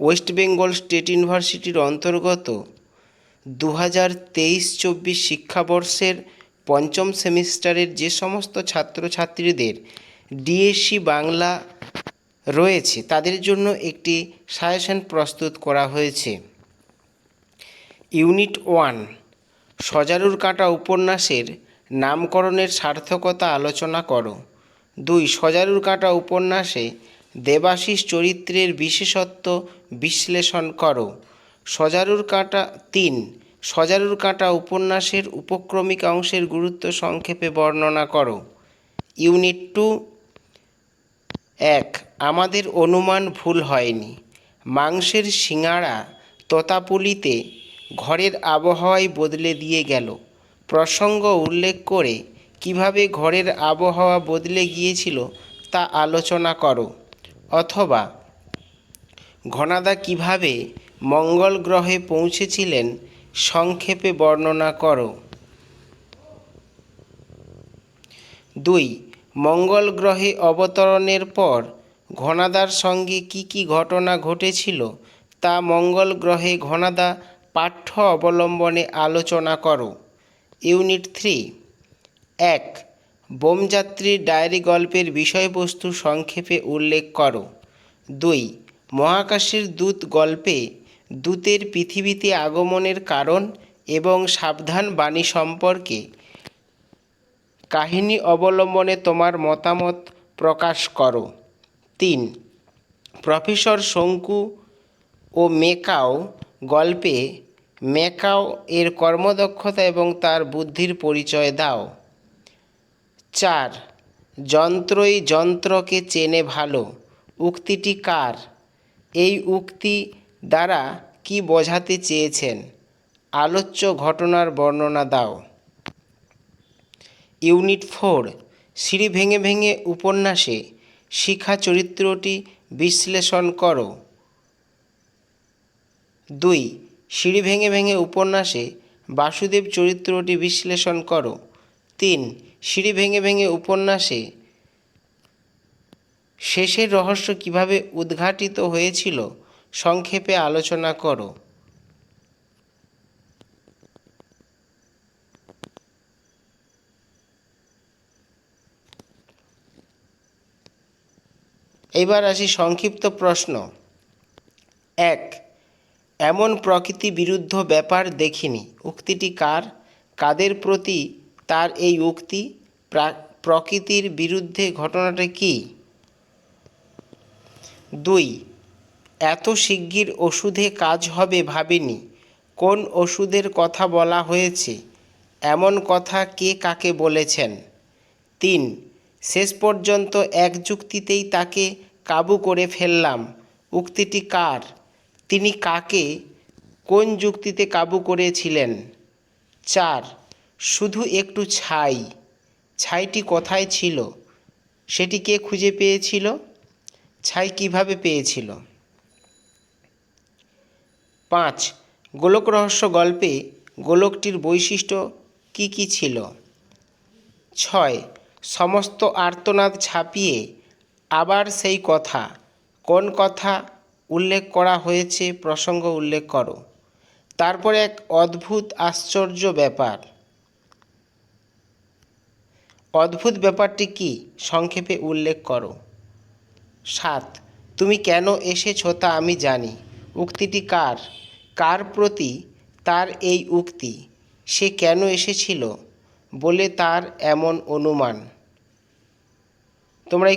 West Bengal state ইউনিভার্সিটির অন্তর্গত দু হাজার তেইশ চব্বিশ শিক্ষাবর্ষের পঞ্চম সেমিস্টারের যে সমস্ত ছাত্রছাত্রীদের ডিএসসি বাংলা রয়েছে, তাদের জন্য একটি সাজেশন প্রস্তুত করা হয়েছে। ইউনিট ওয়ান, সজারুর কাঁটা উপন্যাসের নামকরণের সার্থকতা আলোচনা করো। দুই, সজারুর কাঁটা উপন্যাসে দেবাশিস চরিত্রের বিশেষত্ব বিশ্লেষণ করো। সজারুর কাঁটা তিন। সজারুর কাঁটা উপন্যাসের উপক্রমিক অংশের গুরুত্ব সংক্ষেপে বর্ণনা করো। Unit two. এক। আমাদের অনুমান ভুল হয়নি। মাংসের সিঙাড়া তোতাপুলিতে ঘরের আবহাওয়াই বদলে দিয়ে গেল। প্রসঙ্গ উল্লেখ করে কীভাবে ঘরের আবহাওয়া বদলে গিয়েছিল তা আলোচনা করো। অথবা ঘনাদা কীভাবে মঙ্গল গ্রহে পৌঁছেছিলেন সংক্ষেপে বর্ণনা করো। দুই, মঙ্গল গ্রহে অবতরণের পর ঘনাদার সঙ্গে কি কি ঘটনা ঘটেছিল তা মঙ্গল গ্রহে ঘনাদা পাঠ্য অবলম্বনে আলোচনা করো। ইউনিট থ্রি, এক বোমযাত্রীর ডায়েরি গল্পের বিষয়বস্তু সংক্ষেপে উল্লেখ করো। দুই, মহাকাশের দূত গল্পে দূতের পৃথিবীতে আগমনের কারণ এবং সাবধান বাণী সম্পর্কে কাহিনী অবলম্বনে তোমার মতামত প্রকাশ করো। তিন, প্রফেসর শঙ্কু ও মেকাও গল্পে মেকাও এর কর্মদক্ষতা এবং তার বুদ্ধির পরিচয় দাও। চার যন্ত্রই যন্ত্রকে চেনে ভালো। উক্তিটি কার? এই উক্তি দ্বারা কি বোঝাতে চেয়েছেন? আলোচ্য ঘটনার বর্ণনা দাও। ইউনিট ফোর, সিঁড়ি ভেঙে ভেঙে উপন্যাসে শিখা চরিত্রটি বিশ্লেষণ করো। দুই, সিঁড়ি ভেঙে ভেঙে উপন্যাসে বাসুদেব চরিত্রটি বিশ্লেষণ করো। তিন সিঁড়ি ভেঙে ভেঙে উপন্যাসে শেষের রহস্য কীভাবে উদ্ঘাটিত হয়েছিল, সংক্ষেপে আলোচনা করো। এবার আসি সংক্ষিপ্ত প্রশ্ন। এক, এমন প্রকৃতি বিরুদ্ধ ব্যাপার দেখিনি। উক্তিটি কার? কাদের প্রতি তার এই উক্তি প্রা- প্রকৃতির বিরুদ্ধে ঘটনাটা কি? দুই, এত শিগগির ওষুধে কাজ হবে ভাবিনি। কোন ওষুধের কথা বলা হয়েছে? এমন কথা কে কাকে বলেছেন? তিন, শেষ পর্যন্ত এক যুক্তিতেই তাকে কাবু করে ফেললাম। উক্তিটি কার? তিনি কাকে কোন যুক্তিতে কাবু করেছিলেন? চার শুধু একটু ছাই। ছাইটি কোথায় ছিল? সেটি কে খুঁজে পেয়েছিল? ছাই কীভাবে পেয়েছিল? পাঁচ। গোলক রহস্য গল্পে গোলকটির বৈশিষ্ট্য কি কি ছিল? ছয়। সমস্ত আর্তনাদ ছাপিয়ে আবার সেই কথা, কোন কথা উল্লেখ করা হয়েছে প্রসঙ্গ উল্লেখ করো। তারপরে এক অদ্ভুত আশ্চর্য ব্যাপার। অদ্ভুত ব্যাপারটি কি? সংক্ষেপে উল্লেখ করো। সাত, তুমি কেন এসেছ তা আমি জানি। উক্তিটি কার? কার প্রতি তার এই উক্তি? সে কেন এসেছিল? বলে তার এমন অনুমান। তোমরা এই